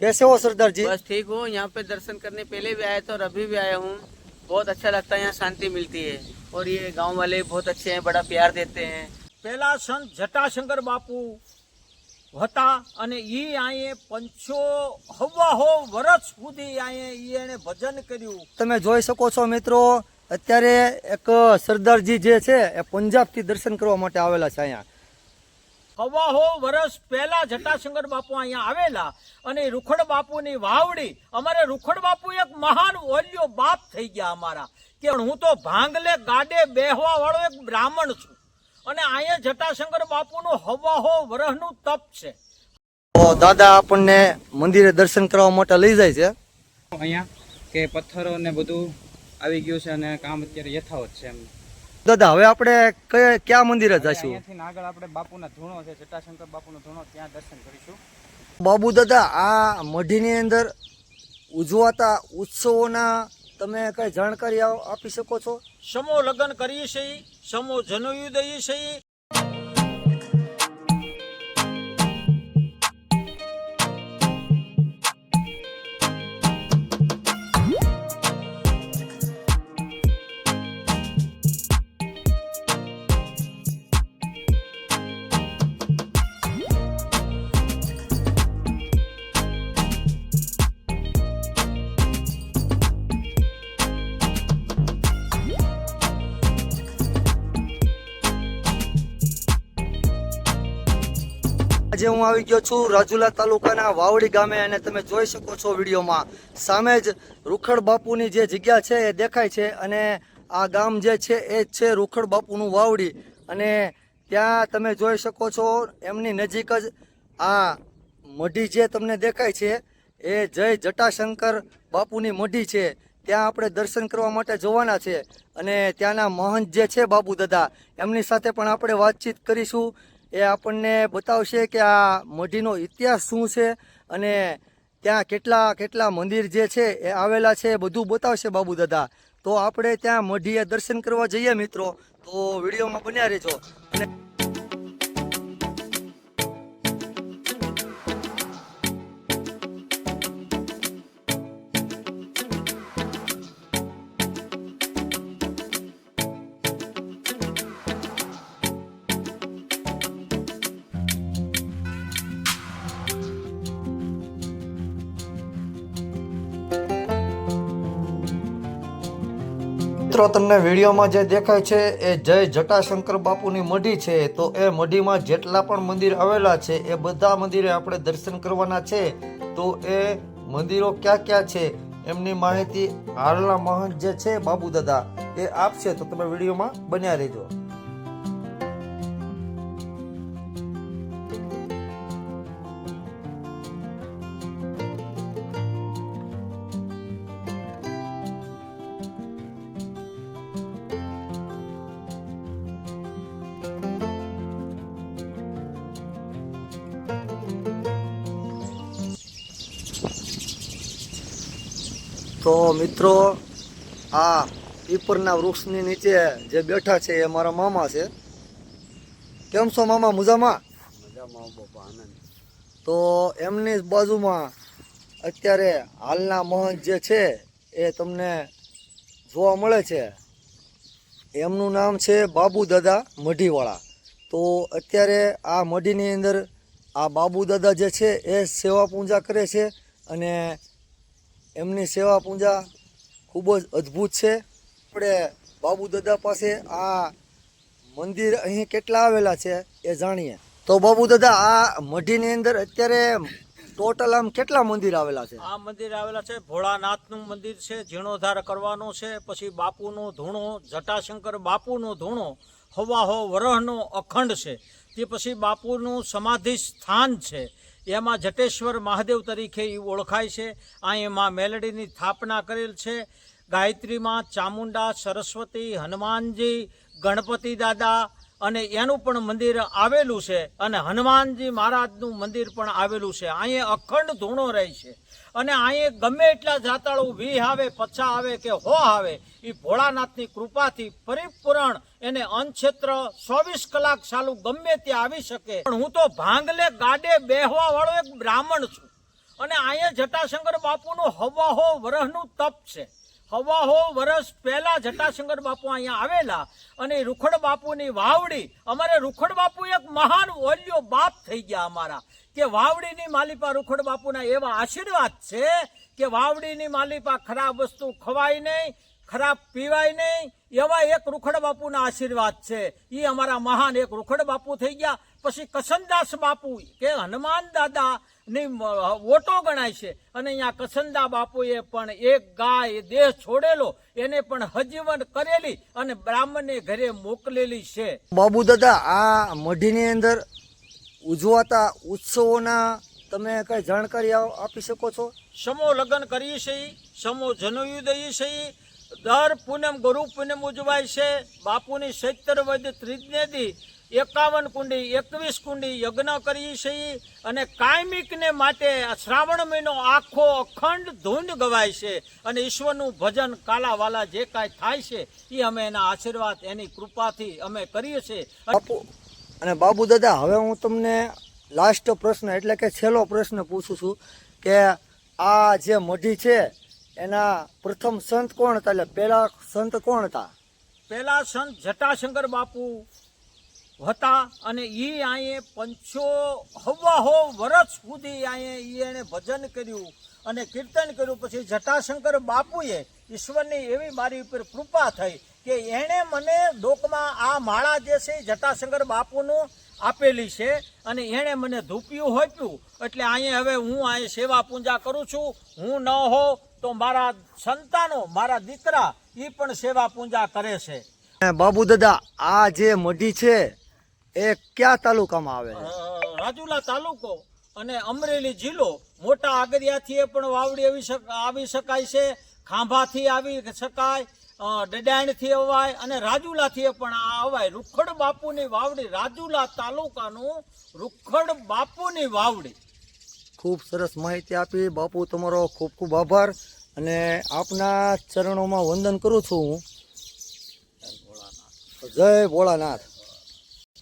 कैसे हो सरदार जी बस ठीक हूँ यहाँ पे दर्शन करने पहले भी आया था और अभी भी आया हूँ बहुत अच्छा लगता है यहाँ शांति मिलती है और ये गांव वाले बहुत अच्छे हैं बड़ा प्यार देते हैं પેલા સંત જટાશંકર બાપુ હતા અને ઈ આયે પંચો હવા હો વર્ષ સુધી આયે ઈ એને ભજન કર્યું તમે જોઈ શકો છો મિત્રો અત્યારે એક સરદારજી જે છે એ પંજાબથી દર્શન કરવા માટે આવેલા છે અહીંયા હવા હો વર્ષ પહેલા જટાશંકર બાપુ અહીંયા આવેલા અને રૂખડ બાપુની વાવડી અમારે રૂખડ બાપુ એક મહાન ઓલ્યો બાપ થઈ ગયા અમારા. કે હું તો ભાંગલે ગાડે બેહવા વાળો એક બ્રાહ્મણ છું. અને અહીંયા જટાશંકર બાપુનું હવાહો વરહનું તપ છે. તો દાદા આપણને મંદિરે દર્શન કરવા માટે લઈ જાય છે. અહીંયા કે પથ્થરો ને બધું આવી ગયું છે અને કામ અત્યારે યથાવત છે એમ. દાદા હવે આપણે કયા ક્યાં મંદિરે જઈશું આગળ આપણે બાપુના ધૂણો છે જટાશંકર બાપુનો ધૂણો ત્યાં દર્શન કરીશું. બાબુ દાદા આ મઢીની અંદર ઉજવાતા ઉત્સવોના તમે કઈ જાણકારી આપી શકો છો? સમો લગ્ન કરીએ છીએ સમો જનયુદય દઈએ છીએ આજે હું આવી ગયો છું રાજુલા તાલુકાના વાવડી ગામે અને તમે જોઈ શકો છો વિડીયોમાં. સામે જ રૂખડ બાપુની જે જગ્યા છે એ દેખાય છે અને આ ગામ જે છે એ જ છે રૂખડ બાપુનું વાવડી. અને ત્યાં તમે જોઈ શકો છો એમની નજીક જ આ મઢી જે તમને દેખાય છે એ જય જટાશંકર બાપુની મઢી છે. ત્યાં આપણે દર્શન કરવા માટે જવાના છે અને ત્યાંના મહંત જે છે બાપુ દાદા, એમની સાથે પણ આપણે વાતચીત કરીશું. એ આપણને બતાવશે કે આ મઢીનો ઇતિહાસ શું છે અને ત્યાં કેટલા કેટલા મંદિર જે છે એ આવેલા છે બધું બતાવશે બાબુ દાદા. તો આપણે ત્યાં મઢીએ દર્શન કરવા જઈએ મિત્રો. તો વિડીયોમાં બન્યા રહેજો. અને મિત્રો, તમને વિડીયોમાં જે દેખાય છે એ જય જટાશંકર બાપુની મઢી છે. તો એ મઢીમાં જેટલા પણ મંદિર આવેલા છે, એ બધા મંદિરે આપણે દર્શન કરવાના છે. તો એ મંદિરો ક્યાં ક્યાં છે, એમની માહિતી હાલના મહંત જે છે બાબુ દાદા, એ આપશે. તો તમે વિડીયોમાં બન્યા રહેજો. તો મિત્રો આ પીપરના વૃક્ષની નીચે જે બેઠા છે એ મારા મામા છે. કેમ છો મામા? મુજામાં? તો એમની બાજુમાં અત્યારે હાલના મહંત જે છે એ તમને જોવા મળે છે. એમનું નામ છે બાબુ દાદા મઢીવાળા. તો અત્યારે આ મઢીની અંદર આ બાબુ દાદા જે છે એ સેવા પૂજા કરે છે અને એમની સેવા પૂજા ખૂબ જ અદ્ભુત છે. આપણે બાબુ દાદા પાસે આ મંદિર અહીં કેટલા આવેલા છે એ જાણીએ. તો બાબુ દાદા, આ મઢીની અંદર અત્યારે ટોટલ આમ કેટલા મંદિર આવેલા છે? આ મંદિર આવેલા છે, ભોળાનાથનું મંદિર છે, જીર્ણોદ્ધાર કરવાનો છે, પછી બાપુનો ધૂણો, જટાશંકર બાપુનો ધૂણો હવા હો વરહનો અખંડ છે. તે પછી બાપુનું સમાધિ સ્થાન છે. એમાં જટેશ્વર મહાદેવ તરીકે એ ઓળખાય છે. અહીં માં મેલડીની સ્થાપના કરેલ છે. ગાયત્રીમાં ચામુંડા, સરસ્વતી, હનુમાનજી, ગણપતિ દાદા અને એનું પણ મંદિર આવેલું છે અને હનુમાનજી મહારાજનું મંદિર પણ આવેલું છે. અહીંયા અખંડ ધૂણો રહે છે. અને અહીંયા ગમે એટલા જાતાળુ વી આવે પછા આવે કે હો આવે એ ભોળાનાથની કૃપાથી પરિપૂર્ણ એને અનક્ષેત્ર ચોવીસ કલાક ચાલુ ગમે તે આવી શકે. પણ હું તો ભાંગલે ગાડે બેહવા વાળો એક બ્રાહ્મણ છું. અને અહીંયા જટાશંકર બાપુનું હવાહો વરહનું તપ છે. હવાહો વરસ પહેલા જટાશંકર બાપુ અહીંયા આવેલા અને રૂખડ બાપુની વાવડી, અમારે રૂખડ બાપુ એક મહાન ઓલ્યો બાપ થઈ ગયા અમારા. કે વાવડીની માલિપા રૂખડ બાપુના એવા આશીર્વાદ છે કે વાવડીની માલિપા ખરાબ વસ્તુ ખવાય નહીં, ખરાબ પીવાય નહીં, એવા એક રૂખડ બાપુના આશીર્વાદ છે. એ અમારા મહાન એક રૂખડ બાપુ થઈ ગયા. પછી કસનદાસ બાપુ કે હનુમાન દાદા ની ઓટો ગણાય છે. અને અહીંયા કસંદા બાપુએ પણ એક ગાય દેહ છોડેલો એને પણ હજીવન કરેલી અને બ્રાહ્મણને ઘરે મોકલેલી છે. બાબુ દાદા આ મઢીની અંદર ઉજવાતા ઉત્સવોના તમે કઈ જાણકારી આપી શકો છો? સમો લગ્ન કરીએ છીએ સમો જનયુદય છીએ દર પૂનમ ગુરુ પૂનમ ઉજવાય છે. બાપુની સત્તર વદ ત્રિજ્ઞેદી એકાવન કુંડી એકવીસ કુંડી યજ્ઞ કરીએ છીએ અને કાયમિકને માટે શ્રાવણ મહિનો આખો અખંડ ધૂંઢ ગવાય છે અને ઈશ્વરનું ભજન કાલાવાલા જે કાંઈ થાય છે એ અમે એના આશીર્વાદ એની કૃપાથી અમે કરીએ છીએ. બાપુ અને બાબુ દાદા હવે હું તમને લાસ્ટ પ્રશ્ન એટલે કે છેલ્લો પ્રશ્ન પૂછું છું કે આ જે મઢી છે એના પ્રથમ સંત કોણ હતા એટલે પહેલા સંત કોણ હતા? પહેલા સંત જટાશંકર બાપુ હતા અને એ અહીંયા પંચો હવાહો વર્ષ સુધી ઈ એણે ભજન કર્યું અને કીર્તન કર્યું. પછી જટાશંકર બાપુએ ઈશ્વરની એવી મારી ઉપર કૃપા થઈ કે એણે મને ડોકમાં આ માળા જે છે જટાશંકર બાપુનું આપેલી છે અને એણે મને ધૂપ્યું હોપ્યું. એટલે અહીંયા હવે હું અહીંયા સેવા પૂજા કરું છું. હું ન હો તો મારા સંતાનો, મારા દીકરા એ પણ સેવા પૂજા કરે છે. બાબુ દાદા, આ જે મઢી છે એ કયા તાલુકામાં આવે છે? રાજુલા તાલુકો અને અમરેલી જિલ્લો. મોટા આગરિયાથી પણ વાવડી આવી આવી શકાય છે. ખાંભાથી આવી શકાય ડડાણથી અવાય અને રાજુલાથી પણ આ અવાય. રૂખડ બાપુની વાવડી રાજુલા તાલુકાનું રૂખડ બાપુની વાવડી. ખૂબ સરસ માહિતી આપી. બાપુ તમારો ખૂબ ખૂબ આભાર અને આપના ચરણોમાં વંદન કરું છું. હું જય ભોળાનાથ.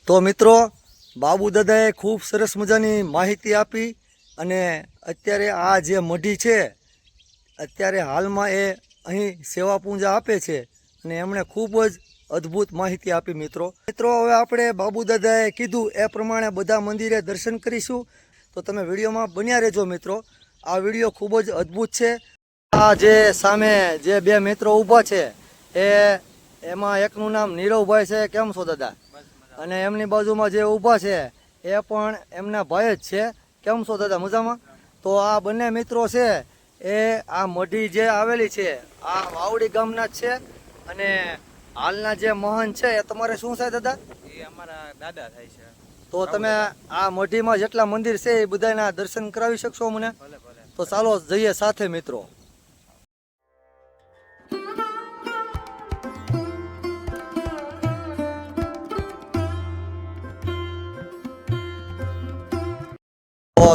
તો મિત્રો, બાબુ દાદાએ ખૂબ સરસ મજાની માહિતી આપી અને અત્યારે આ જે મઢી છે, અત્યારે હાલમાં એ અહીં સેવા પૂંજા આપે છે અને એમણે ખૂબ જ અદ્ભુત માહિતી આપી મિત્રો. મિત્રો, હવે આપણે બાબુ દાદાએ કીધું એ પ્રમાણે બધા મંદિરે દર્શન કરીશું. તો તમે વિડીયોમાં બન્યા રહેજો મિત્રો. આ વીડિયો ખૂબ જ અદ્ભુત છે. આ જે સામે જે બે મિત્રો ઊભા છે, એ, એમાં એકનું નામ નીરવભાઈ છે. કેમ છો દાદા? અને એમની બાજુમાં જે ઊભા છે એ પણ એમના ભાઈ જ છે. કેમ છો દાદા? મજામાં? તો આ બંને મિત્રો છે એ આ મઢી જે આવેલી છે આ વાવડી ગામના જ છે અને હાલના જે મહંત છે એ તમારે શું છે દાદા? એ અમારા દાદા થાય છે. તો તમે આ મઢીમાં જેટલા મંદિર છે એ બધાના દર્શન કરાવી શકશો મને? તો ચાલો જઈએ સાથે મિત્રો.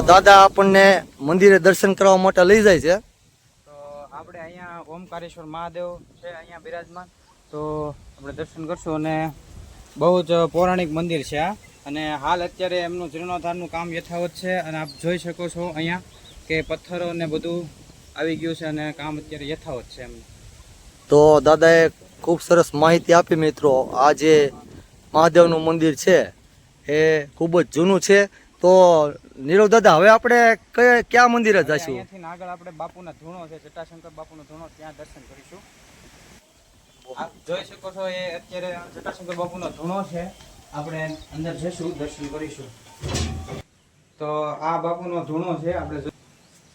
દાદા આપણને મંદિરે દર્શન કરવા માટે લઈ જાય છે. તો આપણે અહીંયા ઓમકારેશ્વર મહાદેવ છે અહીંયા બિરાજમાન. તો આપણે દર્શન કરશું અને બહુ જ પૌરાણિક મંદિર છે આ. અને હાલ અત્યારે એમનું જીર્ણોદ્ધારનું કામ યથાવત છે અને આપ જોઈ શકો છો અહીંયા કે પથ્થરો ને બધું આવી ગયું છે અને કામ અત્યારે યથાવત છે એમનું. તો દાદાએ ખૂબ સરસ માહિતી આપી મિત્રો. આ જે મહાદેવનું મંદિર છે એ ખૂબ જ જૂનું છે. તો નીરવ દાદા હવે આપણે કયા કયા મંદિરે જઈશું અહીંયાથી આગળ આપણે બાપુના ધૂણો છે જટાશંકર બાપુનો ધૂણો ત્યાં દર્શન કરીશું. આપ જોઈ શકો છો એ અત્યારે જટાશંકર બાપુનો ધૂણો છે. આપણે અંદર જઈશું દર્શન કરીશું. તો આ બાપુનો ધૂણો છે આપણે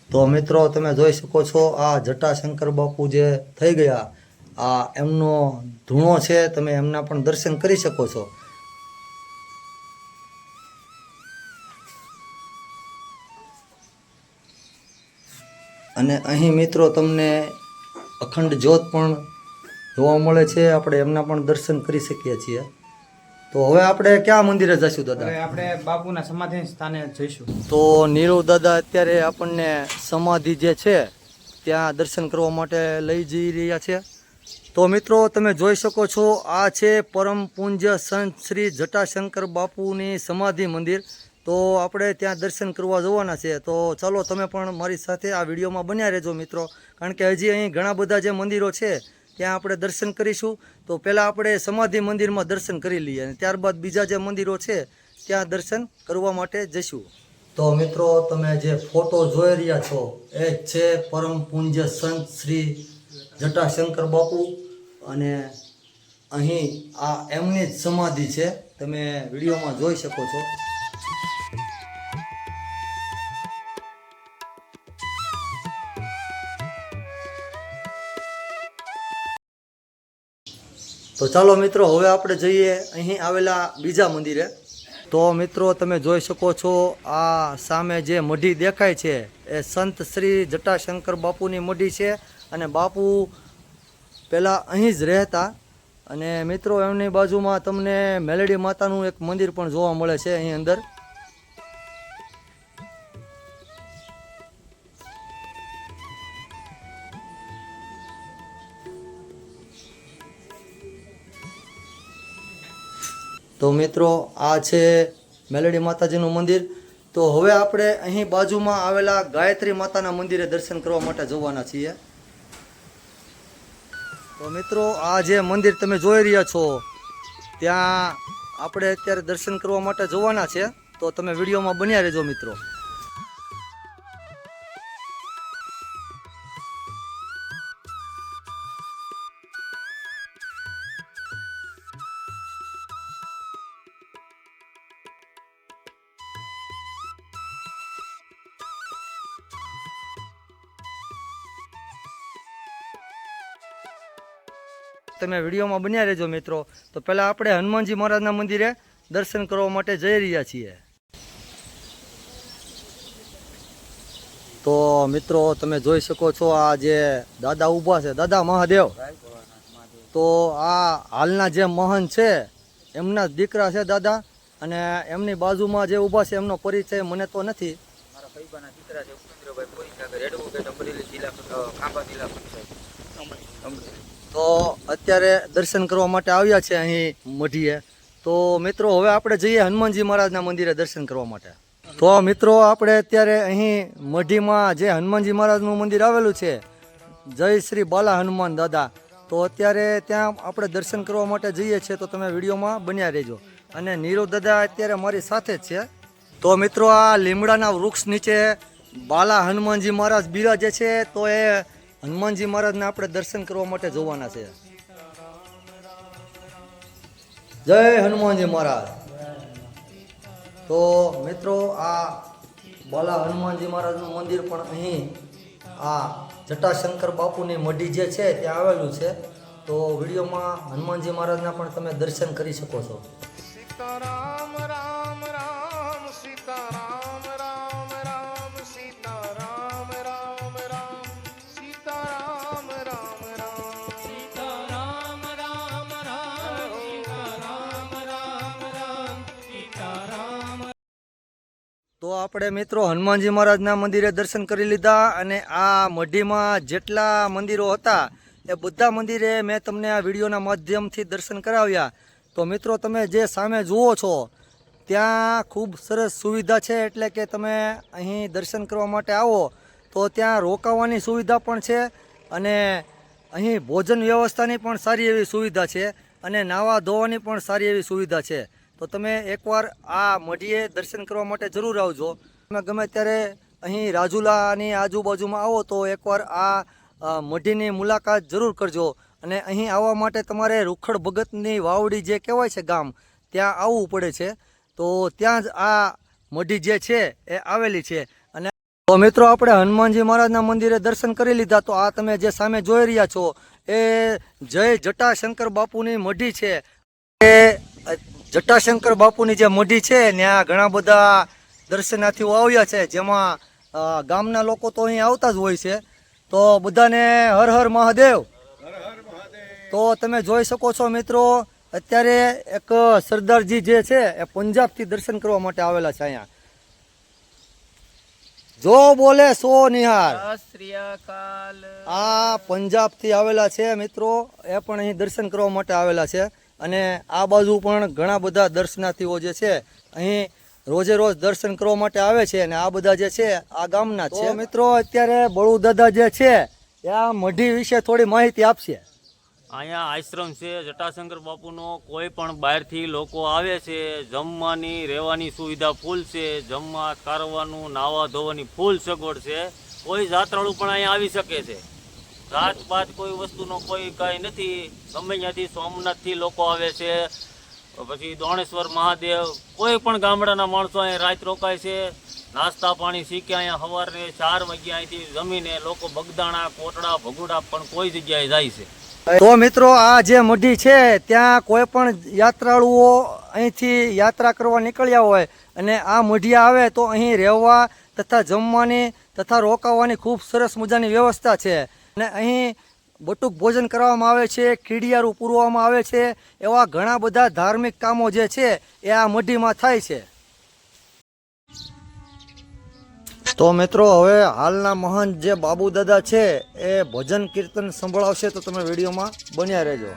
તો મિત્રો તમે જોઈ શકો છો આ જટાશંકર બાપુ જે થઈ ગયા આ એમનો ધૂણો છે તમે એમના પણ દર્શન કરી શકો છો. અને અહીં મિત્રો તમને અખંડ જ્યોત પણ જોવા મળે છે. આપણે એમના પણ દર્શન કરી શકીએ છીએ. તો હવે આપણે ક્યાં મંદિરે જઈશું દાદા? આપણે બાપુના સમાધિ સ્થાને જઈશું. તો નીરવ દાદા અત્યારે આપણને સમાધિ જે છે ત્યાં દર્શન કરવા માટે લઈ જઈ રહ્યા છે. તો મિત્રો તમે જોઈ શકો છો આ છે પરમ પૂજ્ય સંત શ્રી જટાશંકર બાપુની સમાધિ મંદિર. તો આપણે ત્યાં દર્શન કરવા જવાના છે. તો ચાલો તમે પણ મારી સાથે આ વિડીયોમાં બન્યા રહેજો મિત્રો. કારણ કે હજી અહીં ઘણા બધા જે મંદિરો છે, ત્યાં આપણે દર્શન કરીશું. તો પહેલાં આપણે સમાધિ મંદિરમાં દર્શન કરી લઈએ અને ત્યારબાદ બીજા જે મંદિરો છે, ત્યાં દર્શન કરવા માટે જઈશું. તો મિત્રો, તમે જે ફોટો જોઈ રહ્યા છો, એ છે પરમ પૂજ્ય સંત શ્રી જટાશંકર બાપુ. અને અહીં આ એમની જ સમાધિ છે. તમે વિડીયોમાં જોઈ શકો છો. તો ચાલો મિત્રો, હવે આપણે જઈએ અહીં આવેલા બીજા મંદિરે. તો મિત્રો, તમે જોઈ શકો છો, આ સામે જે મઢી દેખાય છે, એ સંત શ્રી જટાશંકર બાપુની મઢી છે અને બાપુ પહેલાં અહીં જ રહેતા. અને મિત્રો, એમની બાજુમાં તમને મેલડી માતાનું એક મંદિર પણ જોવા મળે છે અહીં અંદર. તો મિત્રો, આ છે મેલેડી માતાજીનું મંદિર. તો હવે આપણે અહીં બાજુમાં આવેલા ગાયત્રી માતાના મંદિરે દર્શન કરવા માટે જવાના છીએ. તો મિત્રો, આ જે મંદિર તમે જોઈ રહ્યા છો, ત્યાં આપણે અત્યારે દર્શન કરવા માટે જવાના છે. તો તમે વિડીયોમાં બન્યા રહેજો મિત્રો. તમે વિડીયોમાં બન્યા રહેજો મિત્રો. તો પહેલાં આપણે હનુમાનજી મહારાજના મંદિરે દર્શન કરવા માટે જઈ રહ્યા છીએ. તો મિત્રો, તમે જોઈ શકો છો આ જે દાદા ઊભા છે. દાદા મહાદેવ. તો આ હાલના જે મહન છે, એમના દીકરા છે દાદા. અને એમની બાજુમાં જે ઊભા છે, એમનો પરિચય મને તો નથી. દીકરા છે ઉપેન્દ્રભાઈ જિલ્લા જિલ્લા પંચાયત. તો અત્યારે દર્શન કરવા માટે આવ્યા છે અહીં મઢીએ. તો મિત્રો, હવે આપણે જઈએ હનુમાનજી મહારાજના મંદિરે દર્શન કરવા માટે. તો મિત્રો, આપણે અત્યારે અહીં મઢીમાં જે હનુમાનજી મહારાજનું મંદિર આવેલું છે, જય શ્રી બાલા હનુમાન દાદા. તો અત્યારે ત્યાં આપણે દર્શન કરવા માટે જઈએ છીએ, તો તમે વિડીયોમાં બન્યા રહેજો. અને નીરવ દાદા અત્યારે મારી સાથે જ છે. તો મિત્રો, આ લીમડાના વૃક્ષ નીચે બાલા હનુમાનજી મહારાજ બિરાજે છે, તો એ હનુમાનજી મહારાજને આપણે દર્શન કરવા માટે જોવાના છે. જય હનુમાનજી મહારાજ. તો મિત્રો, આ બાલા હનુમાનજી મહારાજનું મંદિર પણ અહીં આ જટાશંકર બાપુની મઢી જે છે, ત્યાં આવેલું છે. તો વિડીયોમાં હનુમાનજી મહારાજના પણ તમે દર્શન કરી શકો છો. તો આપણે મિત્રો હનુમાનજી મહારાજના મંદિરે દર્શન કરી લીધા અને આ મઢીમાં જેટલા મંદિરો હતા એ બધા મંદિરે મેં તમને આ વિડીયોના માધ્યમથી દર્શન કરાવ્યા. તો મિત્રો તમે જે સામે જુઓ છો, ત્યાં ખૂબ સરસ સુવિધા છે એટલે કે તમે અહીં દર્શન કરવા માટે આવો, તો ત્યાં રોકાવાની સુવિધા પણ છે અને અહીં ભોજન વ્યવસ્થાની પણ સારી એવી સુવિધા છે અને નાવા ધોવાની પણ સારી એવી સુવિધા છે. તો તમે એકવાર આ મઢીએ દર્શન કરવા માટે જરૂર આવજો. તમે ગમે ત્યારે અહીં રાજુલાની આજુબાજુમાં આવો તો એકવાર આ મઢીની મુલાકાત જરૂર કરજો. અને અહીં આવવા માટે તમારે રૂખડ ભગતની વાવડી જે કહેવાય છે ગામ, ત્યાં આવવું પડે છે. તો ત્યાં જ આ મઢી જે છે એ આવેલી છે. અને તો મિત્રો આપણે હનુમાનજી મહારાજના મંદિરે દર્શન કરી લીધા. તો આ તમે જે સામે જોઈ રહ્યા છો એ જય જટાશંકર બાપુની મઢી છે. એ જટાશંકર બાપુની જે મઢી છે ત્યાં ઘણા બધા દર્શનાર્થીઓ આવ્યા છે. જેમાં ગામના લોકો તો અહીં આવતા જ હોય છે. તો બધાને હર હર મહાદેવ. તો તમે જોઈ શકો છો મિત્રો અત્યારે એક સરદારજી જે છે એ પંજાબથી દર્શન કરવા માટે આવેલા છે અહીંયા. જો બોલે સો નિહાર. આ પંજાબથી આવેલા છે મિત્રો એ પણ અહીં દર્શન કરવા માટે આવેલા છે. અને આ બાજુ પણ ઘણા બધા દર્શનાર્થીઓ જે છે અહીં રોજે રોજ દર્શન કરવા માટે આવે છે અને આ બધા જે છે આ ગામના છે. મિત્રો અત્યારે બળુ દાદા જે છે એ આ મઢી વિશે થોડી માહિતી આપશે. અહીંયા આશ્રમ છે જટાશંકર બાપુનો. કોઈ પણ બહારથી લોકો આવે છે જમવાની રહેવાની સુવિધા ફૂલ છે જમવા કારવાનું નાવા ધોવાની ફૂલ સગવડ છે. કોઈ જાત્રાળુ પણ અહીંયા આવી શકે છે. જાત પાત કોઈ વસ્તુનો કોઈ કાંઈ નથી. ગમે ત્યાંથી સોમનાથથી લોકો આવે છે, પછી દોણેશ્વર મહાદેવ, કોઈ પણ ગામડાના માણસો અહીંયા રાત રોકાય છે. નાસ્તા પાણી શીખે અહીંયા સવારે ચાર વાગ્યા અહીંથી જમીને લોકો બગદાણા, કોટડા, ભગુડા પણ કોઈ જગ્યાએ જાય છે. તો મિત્રો, આ જે મઢી છે, ત્યાં કોઈ પણ યાત્રાળુઓ અહીંથી યાત્રા કરવા નીકળ્યા હોય અને આ મઢિયા આવે તો અહીં રહેવા તથા જમવાની તથા રોકાવાની ખૂબ સરસ મજાની વ્યવસ્થા છે. અને અહીં બટુક ભોજન કરવામાં આવે છે કીડિયારું પૂરવામાં આવે છે, એવા ઘણા બધા ધાર્મિક કામો જે છે, એ આ મઢીમાં થાય છે. તો મિત્રો, હવે હાલના મહંત જે બાબુ દાદા છે, એ ભજન કીર્તન સંભળાવશે, તો તમે વિડીયોમાં બન્યા રહેજો.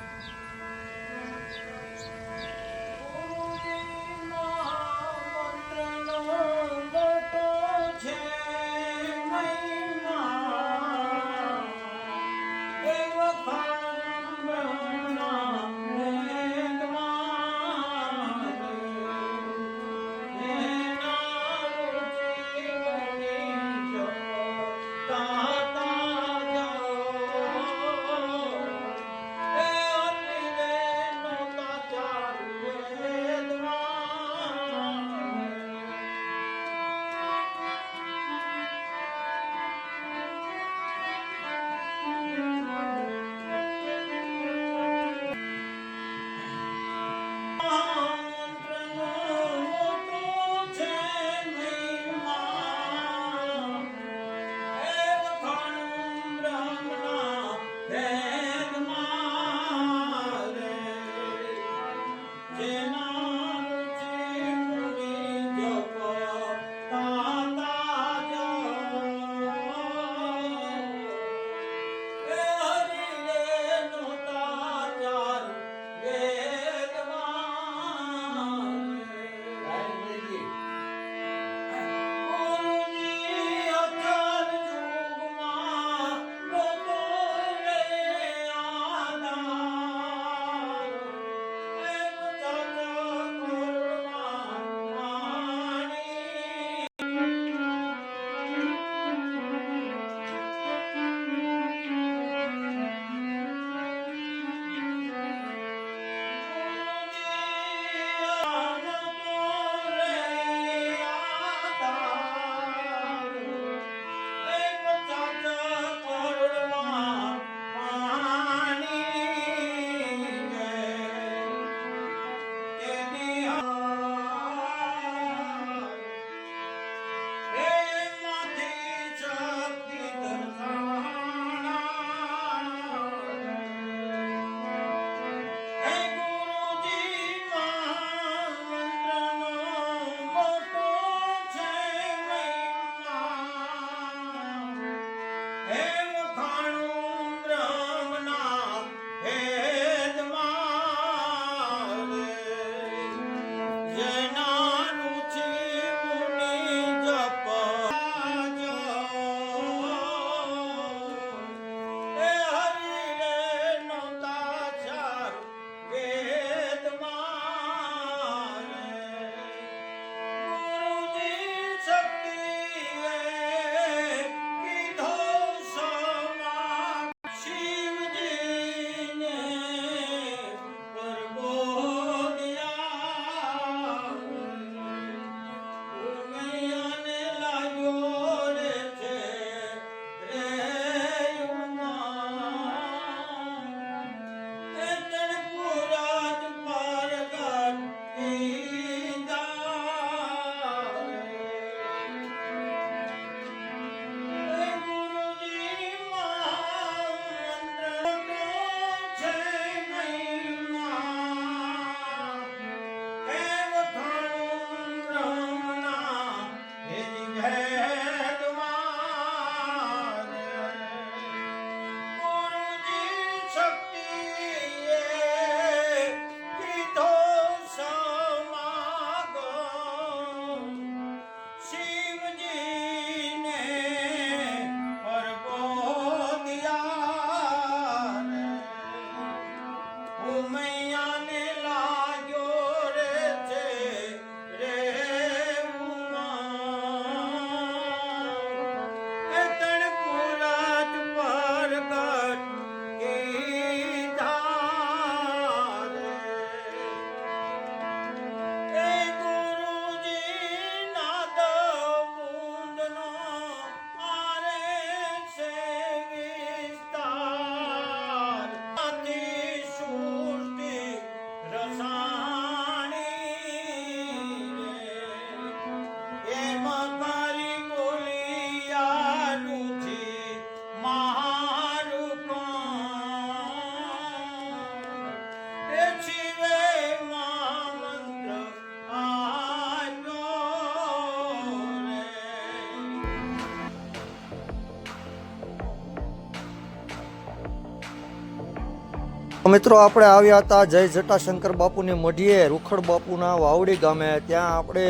મિત્રો, આપણે આવ્યા હતા જય જટાશંકર બાપુની મઢીએ, રૂખડ બાપુના વાવડી ગામે. ત્યાં આપણે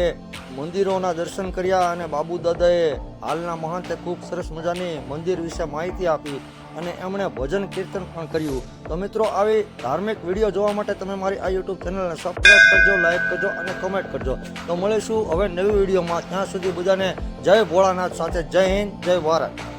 મંદિરોના દર્શન કર્યા અને બાબુ દાદાએ હાલના મહંતે ખૂબ સરસ મજાની મંદિર વિશે માહિતી આપી અને એમણે ભજન કીર્તન પણ કર્યું. તો મિત્રો, આવી ધાર્મિક વીડિયો જોવા માટે તમે મારી આ યુટ્યુબ ચેનલને સબસ્ક્રાઈબ કરજો લાઈક કરજો અને કમેન્ટ કરજો. તો મળીશું હવે નવી વિડીયોમાં. ત્યાં સુધી બધાને જય ભોળાનાથ સાથે જય હિન્દ, જય ભારત.